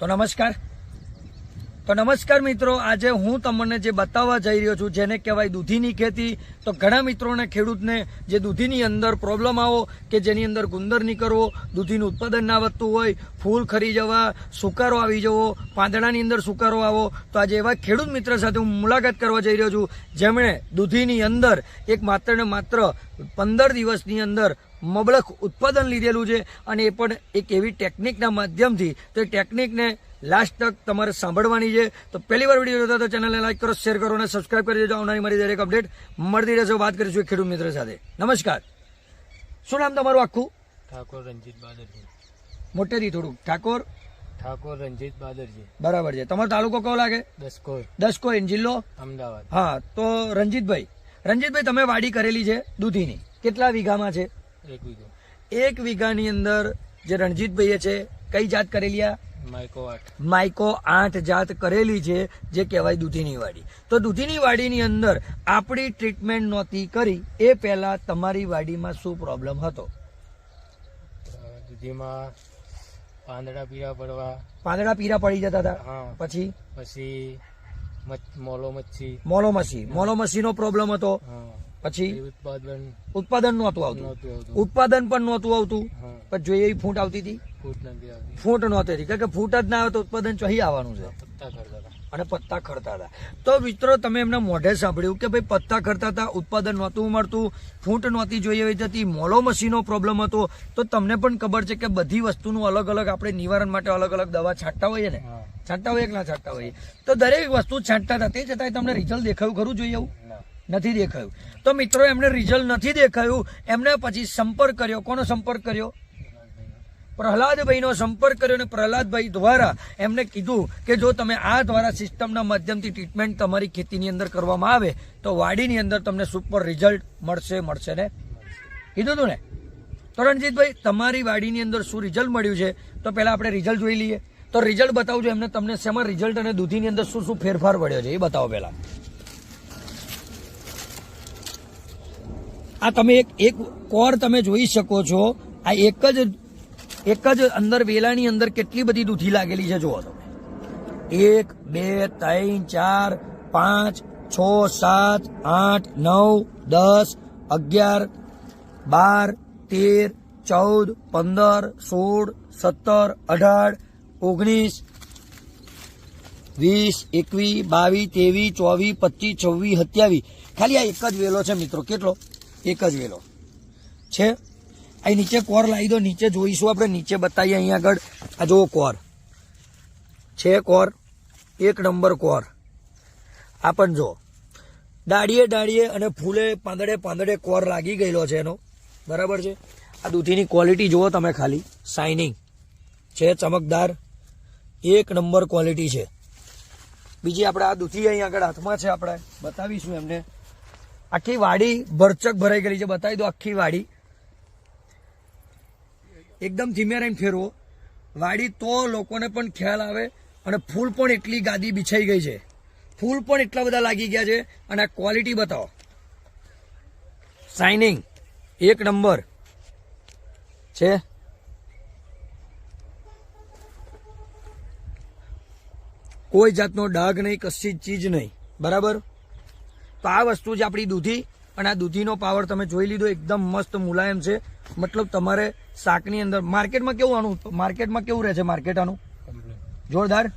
તો નમસ્કાર. તો નમસ્કાર મિત્રો, આજે હું તમને જે બતાવવા જઈ રહ્યો છું, જેને કહેવાય દૂધીની ખેતી, તો ઘણા મિત્રોને, ખેડૂતને જે દૂધીની અંદર પ્રોબ્લેમ આવો કે જેની અંદર ગુંદર નીકળવો, દૂધીનું ઉત્પાદન ના વધતું હોય, ફૂલ ખરી જવા, સુકારો આવી જવો, પાંદડાની અંદર સુકારો આવો, તો આજે એવા ખેડૂત મિત્ર સાથે હું મુલાકાત કરવા જઈ રહ્યો છું, જેમણે દૂધીની અંદર એક માત્ર ને માત્ર પંદર દિવસની અંદર મબલક ઉત્પાદન લીધેલું છે અને એ પણ એક એવી ટેકનિકના માધ્યમથી. તો એ ટેકનિકને લાસ્ટ તક તમારે સાંભળવાની છે. તો પહેલી વાર વીડિયો જોતા તો ચેનલને લાઈક કરો શેર કરો અને સબસ્ક્રાઇબ કરી દેજો. આવનારી મારી દરેક અપડેટ મળતી રહેશે. વાત કરીશું એક ખેડૂત મિત્ર સાથે. નમસ્કાર. શું નામ તમારું આખું? ઠાકોર રંજીત બાદરજી. મોટેથી થોડુંક. ઠાકોર? ઠાકોર રંજીત બાદરજી. બરાબર છે. તમારો તાલુકો કયો લાગે? દસકોર દસ કોઈ જિલ્લો? અમદાવાદ. હા તો રંજીતભાઈ રંજીતભાઈ તમે વાડી કરેલી છે દૂધીની. કેટલા વીઘામાં છે? એક વીઘો. એક વીઘાની અંદર જે રણજીતભાઈએ છે કઈ જાત કરેલી આ? માઇકો આઠ. માઇકો આઠ જાત કરેલી છે જે કહેવાય દૂધીની વાડી. તો દૂધીની વાડીની અંદર આપણી ટ્રીટમેન્ટ નહોતી કરી એ પહેલા તમારી વાડીમાં શું પ્રોબ્લેમ હતો? દૂધીમાં પાંદડા પીળા પડવા. પાંદડા પીરા પડી જતા હતા? પછી? પછી મોલો મચ્છી. મોલો મચ્છી. મોલોમસી મોલોમસીનો પ્રોબ્લેમ હતો. પછી ઉત્પાદન નહોતું આવતું. ઉત્પાદન પણ નહોતું આવતું. પણ જોઈએ એવી ફૂટ આવતી હતી ફૂટ નહોતી હતી. કારણ કે ફૂટ જ ના આવે તો ઉત્પાદન ચોહી આવવાનું છે. હતા. અને પત્તા ખરતા હતા. તો મિત્રો તમે એમના મોઢે સાંભળ્યું કે ભાઈ પત્તા ખરતા હતા ઉત્પાદન નહોતું મળતું ફૂંટ નહોતી જોઈએ એવી જતી મોલો મશીનો પ્રોબ્લેમ હતો. તો તમને પણ ખબર છે કે બધી વસ્તુનું અલગ અલગ આપણે નિવારણ માટે અલગ અલગ દવા છાંટતા હોઈએ ને? છાંટતા હોઈએ કે ના છાંટતા હોઈએ? તો દરેક વસ્તુ છાંટતા હતા. તે છતાંય તમને રિઝલ્ટ દેખાયું ખરું જોઈએ એવું? નથી દેખાયું. તો મિત્રો એમને રિઝલ્ટ નથી દેખાયું. એમને પછી સંપર્ક કર્યો. કોનો સંપર્ક કર્યો? પ્રહલાદભાઈનો સંપર્ક કર્યો અને પ્રહલાદભાઈ દ્વારા એમને કીધું કે જો તમે આ દ્વારા સિસ્ટમના માધ્યમથી ટ્રીટમેન્ટ તમારી ખેતીની અંદર કરવામાં આવે, તો વાડીની અંદર તમને સુપર રિઝલ્ટ મળશે મળશે ને? કીધું હતું ને? તો રણજીતભાઈ, તમારી વાડીની અંદર શું રિઝલ્ટ મળ્યું છે? તો પહેલા આપણે રિઝલ્ટ જોઈ લઈએ. તો રિઝલ્ટ બતાવજો એમને તમને શેમાં રિઝલ્ટ અને દૂધીની અંદર શું શું ફેરફાર પડ્યો છે એ બતાવો પહેલા. આ તમે એક એક કોર તમે જોઈ શકો છો. આ એક જ એક જ અંદર વેલાની અંદર કેટલી બધી દૂધી લાગેલી છે, જુઓ તમે. એક, બે, ત્રણ, ચાર, પાંચ, છ, સાત, આઠ, નવ, દસ, અગિયાર, બાર, તેર, ચૌદ, પંદર, સોળ, સત્તર, અઢાર, ઓગણીસ, વીસ, એકવીસ, બાવીસ, ત્રેવીસ, ચોવીસ, પચીસ, છવ્વીસ, સત્યાવીસ. ખાલી આ એક જ વેલો છે મિત્રો. કેટલો? એક જ વેલો. છે? અહીં નીચે કોર લાવી દો, નીચે જોઈશું આપણે, નીચે બતાવીએ અહીંયા આગળ. આ જુઓ કોર. છે કોર? એક નંબર કોર. આ પણ જો ડાળીએ ડાળીએ અને ફૂલે પાંદડે પાંદડે કોર લાગી ગયેલો છે એનો. બરાબર છે? આ દૂધીની ક્વોલિટી જુઓ તમે ખાલી. શાઇનિંગ છે, ચમકદાર. એક નંબર ક્વોલિટી છે. બીજી આપણે આ દૂધી અહીં આગળ હાથમાં છે આપણે. બતાવીશું એમને. આખી વાડી ભરચક ભરાઈ ગયેલી છે, બતાવી દો આખી વાડી. એકદમ ધીમે રહીને ફેરવો. વાડી તો લોકોને પણ ખ્યાલ આવે અને ફૂલ પણ એટલી ગાદી બિછાઈ ગઈ છે. ફૂલ પણ એટલા બધા લાગી ગયા છે અને આ ક્વોલિટી બતાવો. શાઇનિંગ એક નંબર. છે? કોઈ જાતનો ડાઘ નહીં, કશી ચીજ નહીં. બરાબર? તો આ વસ્તુ છે આપણી દૂધી. અને આ દૂધીનો પાવર તમે જોઈ લીધો, એકદમ મસ્ત મુલાયમ છે. મતલબ તમારે શાકની અંદર, માર્કેટમાં કેવું આનું? માર્કેટમાં કેવું રહે છે માર્કેટ આનું? જોરદાર?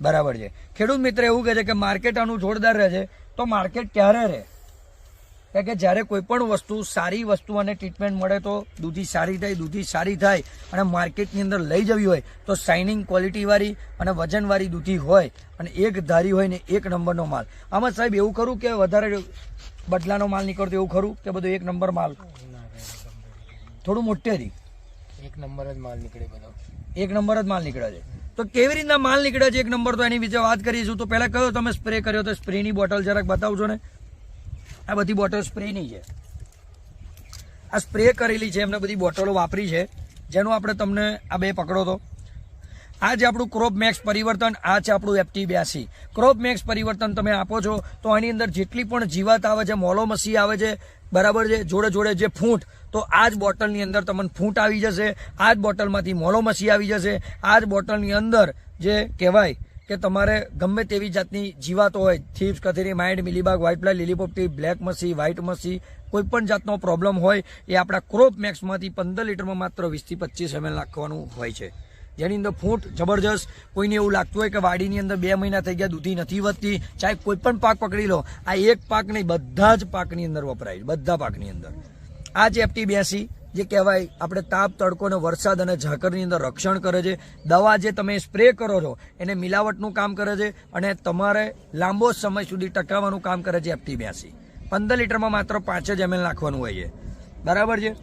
બરાબર છે. ખેડૂત મિત્ર એવું કહે છે કે માર્કેટ આનું જોરદાર રહે છે. તો માર્કેટ ક્યારે રહે? કારણ કે જ્યારે કોઈ પણ વસ્તુ સારી વસ્તુ અને ટ્રીટમેન્ટ મળે તો દૂધી સારી થાય દૂધી સારી થાય અને માર્કેટની અંદર લઈ જવી હોય તો શાઇનિંગ ક્વોલિટીવાળી અને વજનવાળી દૂધી હોય અને એક ધારી હોય ને એક નંબરનો માલ. આમાં સાહેબ એવું ખરું કે વધારે બદલાનો માલ નીકળતો એવું ખરું કે બધું એક નંબર માલ. થોડું મોટેરી એક નંબર જ માલ નીકળે બધો. એક નંબર જ માલ નીકળે છે. તો કેવી રીતના માલ નીકળે છે એક નંબર તો એની વિશે વાત કરીશું. તો પહેલા કયો તમે સ્પ્રે કર્યો તો સ્પ્રેની બોટલ જરાક બતાવજો ને. આ બધી બોટલ સ્પ્રેની છે. આ સ્પ્રે કરેલી છે, એમને બધી બોટલો વાપરી છે. જેનું આપણે તમને આ બે પકડો તો. આ જે આપણું ક્રોપ મેક્સ પરિવર્તન, આ છે આપણું એફટી બ્યાસી. ક્રોપ મેક્સ પરિવર્તન તમે આપો છો, તો આની અંદર જેટલી પણ જીવાત આવે છે મોલોમસી આવે છે, બરાબર છે, જોડે જોડે જે ફૂંટ, તો આ જ બોટલની અંદર તમને ફૂંટ આવી જશે, આ જ બોટલમાંથી મોલોમસી આવી જશે, આ જ બોટલની અંદર જે કહેવાય કે તમારે ગમે તેવી જાતની જીવાતો હોય થીપ્સ કથેરી માઇન્ડ મિલીબાગ વ્હાઇટ ફ્લાય લીલીપોપટી બ્લેક મસી વ્હાઇટ મસી, કોઈ પણ જાતનો પ્રોબ્લેમ હોય, એ આપણા ક્રોપ મેક્સમાંથી પંદર લીટરમાં માત્ર વીસથી પચીસ એમએલ નાખવાનું હોય છે. જેની અંદર ફૂટ જબરજસ્ત, કોઈને એવું લાગતું હોય કે વાડીની અંદર બે મહિના થઈ ગયા, દૂધી નથી વધતી, ચાહે કોઈ પણ પાક પકડી લો, આ એક પાક નહીં, બધા જ પાકની અંદર વપરાય બધા પાકની અંદર. આ જ એફટી બ્યાસી જે કહેવાય, આપણે તાપ, તડકો અને વરસાદ અને ઝાકરની અંદર રક્ષણ કરે છે. દવા જે તમે સ્પ્રે કરો છો, એને મિલાવટનું કામ કરે છે અને તમારે લાંબો સમય સુધી ટકાવવાનું કામ કરે છે એફટી બ્યાસી. પંદર લીટરમાં માત્ર પાંચ જ એમએલ નાખવાનું હોય છે. બરાબર છે?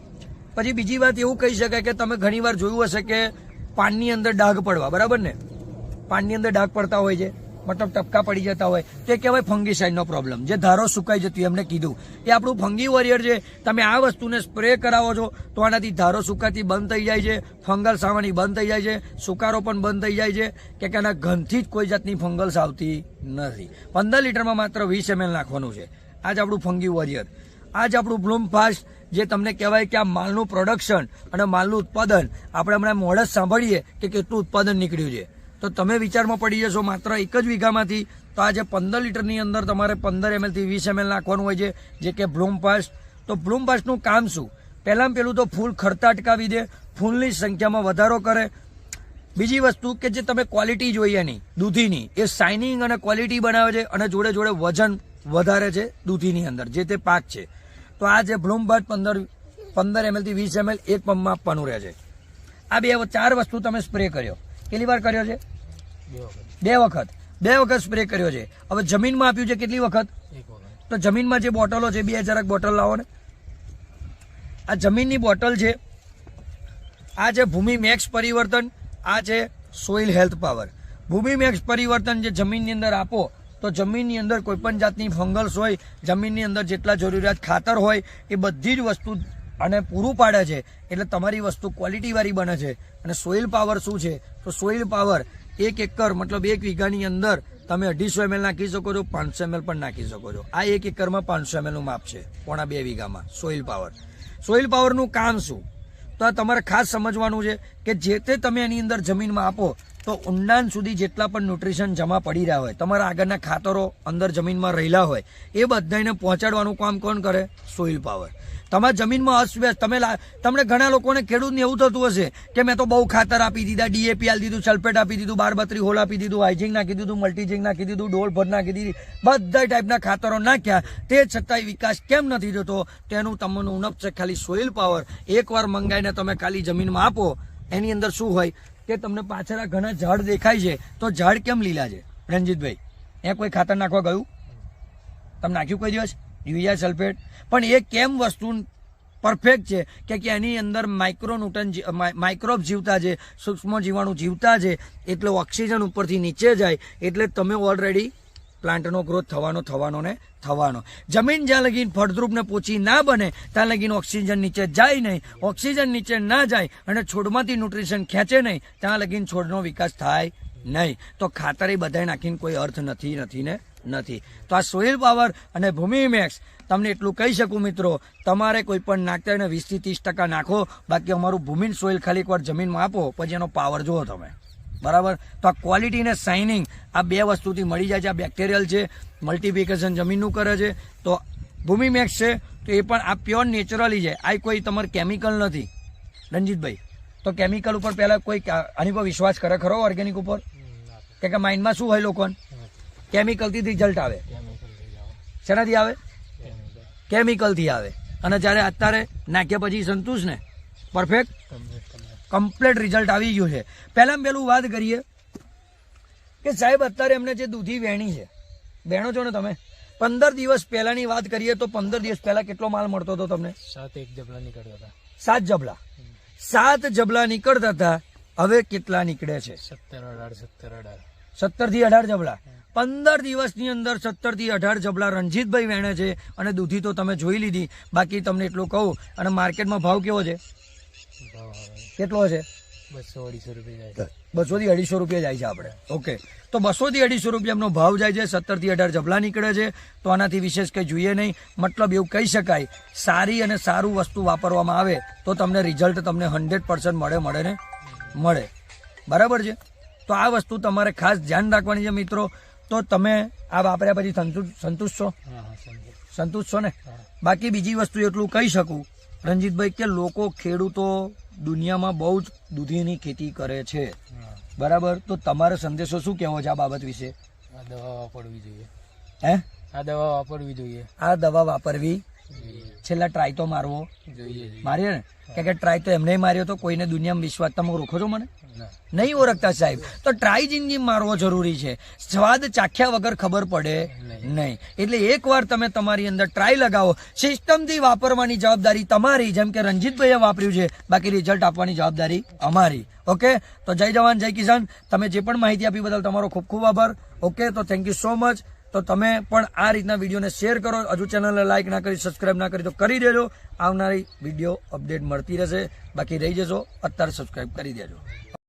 પછી બીજી વાત એવું કહી શકાય કે તમે ઘણીવાર જોયું હશે કે પાનની અંદર ડાઘ પડવા. બરાબર ને? પાનની અંદર ડાઘ પડતા હોય છે. મતલબ ટપકા પડી જતા હોય, તે કહેવાય ફંગીસાઇડનો પ્રોબ્લેમ જે ધારો સુકાઈ જતી એમને કીધું. એ આપણું ફંગી વોરિયર છે. તમે આ વસ્તુને સ્પ્રે કરાવો છો, તો આનાથી ધારો સુકાતી બંધ થઈ જાય છે ફંગલ્સ આવવાની બંધ થઈ જાય છે, સુકારો પણ બંધ થઈ જાય છે, કે આના ઘનથી જ કોઈ જાતની ફંગલ્સ આવતી નથી. પંદર લીટરમાં માત્ર વીસ એમએલ નાખવાનું છે. આ જ આપણું ફંગી વોરિયર. આ જ આપણું બ્લૂમ ફાસ્ટ, જે તમને કહેવાય કે આ માલનું પ્રોડક્શન અને માલનું ઉત્પાદન આપણે હમણાં મોડસ સાંભળીએ કે કેટલું ઉત્પાદન નીકળ્યું છે. તો તમે વિચારમાં પડી જશો, માત્ર એક જ વીઘામાંથી. તો આજે પંદર લીટરની અંદર તમારે પંદર એમએલથી વીસ એમએલ નાખવાનું હોય છે, જે કે બ્લૂમફાસ્ટ તો બ્લૂમફાસ્ટનું કામ શું? પહેલાં પેલું તો ફૂલ ખરતા અટકાવી દે, ફૂલની સંખ્યામાં વધારો કરે. બીજી વસ્તુ કે જે તમે ક્વોલિટી જોઈએ એની, દૂધીની, એ શાઇનિંગ અને ક્વોલિટી બનાવે છે અને જોડે જોડે વજન વધારે છે દૂધીની અંદર, જે તે પાક છે. તો આ જે બ્લૂમ પંદર પંદર એમએલથી વીસ એમએલ એક પંપમાં આપવાનું રહે છે. આ બે ચાર વસ્તુ તમે સ્પ્રે કર્યો. કેટલી વાર કર્યો છે? બે વખત. બે વખત. સ્પ્રે કર્યો છે. હવે જમીનમાં આપ્યું છે કેટલી વખત? તો જમીનમાં જે બોટલો છે બે જરાક બોટલ લાવો ને. આ જમીનની બોટલ છે. આ છે ભૂમિ મેક્સ પરિવર્તન. આ છે soil health power. Bhoomi Max પરિવર્તન જે જમીનની અંદર આપો તો જમીનની અંદર કોઈપણ જાતની ફંગલ્સ હોય જમીનની અંદર જેટલા જરૂરિયાત ખાતર હોય એ બધી જ વસ્તુ અને પૂરું પાડે છે, એટલે તમારી વસ્તુ ક્વોલિટીવાળી બને છે. અને સોઇલ પાવર શું છે? તો સોઇલ પાવર એક એકર, મતલબ એક વીઘાની અંદર તમે અઢીસો એમએલ નાખી શકો છો, પાંચસો એમએલ પણ નાખી શકો છો. આ એક એકરમાં પાંચસો એમએલનું માપ છે, પોણા બે વીઘામાં સોઇલ પાવર સોઇલ પાવરનું કામ શું? તો આ તમારે ખાસ સમજવાનું છે કે જે તે તમે એની અંદર જમીનમાં આપો તો ઊંડાણ સુધી જેટલા પણ ન્યુટ્રિશન જમા પડી રહ્યા હોય, તમારા આગળના ખાતરો અંદર જમીનમાં રહેલા હોય, એ બધાને પહોંચાડવાનું કામ કોણ કરે? સોઇલ પાવર તમારા જમીનમાં અસ્વ્યસ્ત તમે તમને ઘણા લોકોને ખેડૂતને એવું થતું હશે કે મેં તો બહુ ખાતર આપી દીધા ડીએપી આપી દીધું સલ્ફેટ આપી દીધું બાર બત્રી હોલ આપી દીધું હાઇજિંગ નાખી દીધું મલ્ટીજિંગ નાખી દીધું, ડોલ ભર નાખી દીધી, બધા ટાઈપના ખાતરો નાખ્યા. તે છતાંય વિકાસ કેમ નથી થતો? તેનું તમને ઉણપ છે ખાલી સોઇલ પાવર એકવાર મંગાઈને તમે ખાલી જમીનમાં આપો, એની અંદર શું હોય? કે તમને પાછળ આ ઘણા ઝાડ દેખાય છે, તો ઝાડ કેમ લીલા છે? રણજીતભાઈ એ કોઈ ખાતર નાખવા ગયું? તમે નાખ્યું કોઈ દિવસ? Urea sulphate? પણ એ કેમ વસ્તુ પરફેક્ટ છે કે કે એની અંદર માઇક્રોન્યુટન માઇક્રોબ જીવતા છે, સૂક્ષ્મ જીવાણુ જીવતા છે, એટલે ઓક્સિજન ઉપરથી નીચે જાય, એટલે તમે ઓલરેડી પ્લાન્ટનો ગ્રોથ થવાનો થવાનો ને થવાનો. જમીન જ્યાં લગીન ફળદ્રુપ ને પોચી ના બને, ત્યાં લગીન ઓક્સિજન નીચે જાય નહીં. ઓક્સિજન નીચે ના જાય અને છોડમાંથી ન્યુટ્રિશન ખેંચે નહીં, ત્યાં લગીન છોડનો વિકાસ થાય નહીં. તો ખાતર એ બધાય નાખીને કોઈ અર્થ નથી નથી ને નથી. તો આ સોઇલ પાવર અને ભૂમિ મેક્સ, તમને એટલું કહી શકું મિત્રો, તમારે કોઈ પણ નાખતા વીસથી ત્રીસ ટકા નાખો, બાકી અમારું ભૂમિ સોઇલ ખાલી એકવાર જમીનમાં આપો, પછી એનો પાવર જુઓ તમે. બરાબર? તો આ ક્વોલિટી ને શાઇનિંગ આ બે વસ્તુથી મળી જાય છે. આ બેક્ટેરિયલ છે મલ્ટિપ્લિકેશન જમીનનું કરે છે. તો ભૂમિ મેક્સ છે, તો એ પણ આ પ્યોર નેચરલી છે આ કોઈ તમારે કેમિકલ નથી. રંજીતભાઈ તો કેમિકલ ઉપર પહેલાં કોઈ આની પર વિશ્વાસ કરે ખરો ઓર્ગેનિક ઉપર? કે કે માઇન્ડમાં શું હોય લોકોને? કેમિકલથી રિઝલ્ટ આવે. શેનાથી આવે? કેમિકલથી આવે. અને જ્યારે અત્યારે નાખ્યા પછી સંતુષ્ટ ને? પરફેક્ટ કમ્પ્લીટ રિઝલ્ટ આવી ગયું છે. પહેલાં પહેલું વાત કરીએ કે સાહેબ અત્યારે એમને જે દૂધી વહેણી છે વહેણો છો ને તમે? પંદર દિવસ પહેલાની વાત કરીએ તો પંદર દિવસ પહેલા કેટલો માલ મળતો હતો તમને? સાત એક જબલા નીકળતા હતા. સાત જબલા. સાત જબલા નીકળતા હતા હવે કેટલા નીકળે છે? સત્તર અઢાર સત્તર અઢાર. સત્તરથી અઢાર જબલા. પંદર દિવસની અંદર સત્તરથી અઢાર જબલા રણજીતભાઈ વહેણે છે અને દૂધી તો તમે જોઈ લીધી. બાકી તમને એટલું કહું અને માર્કેટમાં ભાવ કેવો છે? કેટલો છે? બસો અઢીસો રૂપિયા જાય બસો થી અઢીસો રૂપિયા જાય છે આપણે. ઓકે. તો બસો થી અઢીસો રૂપિયાનો ભાવ જાય છે સત્તરથી અઢાર જબલા નીકળે છે. તો આનાથી વિશેષ કંઈ જોઈએ નહીં. મતલબ એવું કહી શકાય સારી અને સારું વસ્તુ વાપરવામાં આવે તો તમને રિઝલ્ટ તમને હંડ્રેડ પર્સન્ટ મળે મળે ને? મળે. બરાબર છે? તો આ વસ્તુ તમારે ખાસ ધ્યાન રાખવાની છે મિત્રો. તો તમે આ વાપર્યા પછી સંતુષ્ટ સંતુષ્ટ છો? સંતુષ્ટ. છો ને? બાકી બીજી વસ્તુ એટલું કહી શકું રંજીતભાઈ કે લોકો ખેડૂતો દુનિયામાં બહુ જ દૂધીની ખેતી કરે છે. બરાબર? તો તમારો સંદેશો શું કહેવો છે આ બાબત વિશે? આ દવા વાપરવી જોઈએ. હે? આ દવા વાપરવી જોઈએ. આ દવા વાપરવી છેલ્લા ટ્રાય તો મારવો. જોઈએ. ને? કે કે ટ્રાય તો એમને માર્યો તો કોઈને દુનિયામાં વિશ્વાસ તમે રોખો છો મને? નહીં ઓળખતા સાહેબ. તો ટ્રાય જિંદગી મારવો જરૂરી છે. સ્વાદ ચાખ્યા વગર ખબર પડે નહીં. એટલે એકવાર તમે તમારી અંદર ટ્રાય લગાવો. સિસ્ટમથી વાપરવાની જવાબદારી તમારી જેમ કે રંજીતભાઈએ વાપર્યું છે. બાકી રિઝલ્ટ આપવાની જવાબદારી અમારી. ઓકે? તો જય જવાન જય કિસાન. તમે જે પણ માહિતી આપી બદલ તમારો ખૂબ ખૂબ આભાર. ઓકે? તો થેન્ક યુ સો મચ તો તમે પણ આ રીતના વિડીયોને શેર કરો. હજુ ચેનલને લાઇક ના કરી સબસ્ક્રાઇબ ના કરી, તો કરી દેજો. આવનારી વીડિયો અપડેટ મળતી રહેશે. બાકી રહી જશો અત્યારે સબસ્ક્રાઇબ કરી દેજો.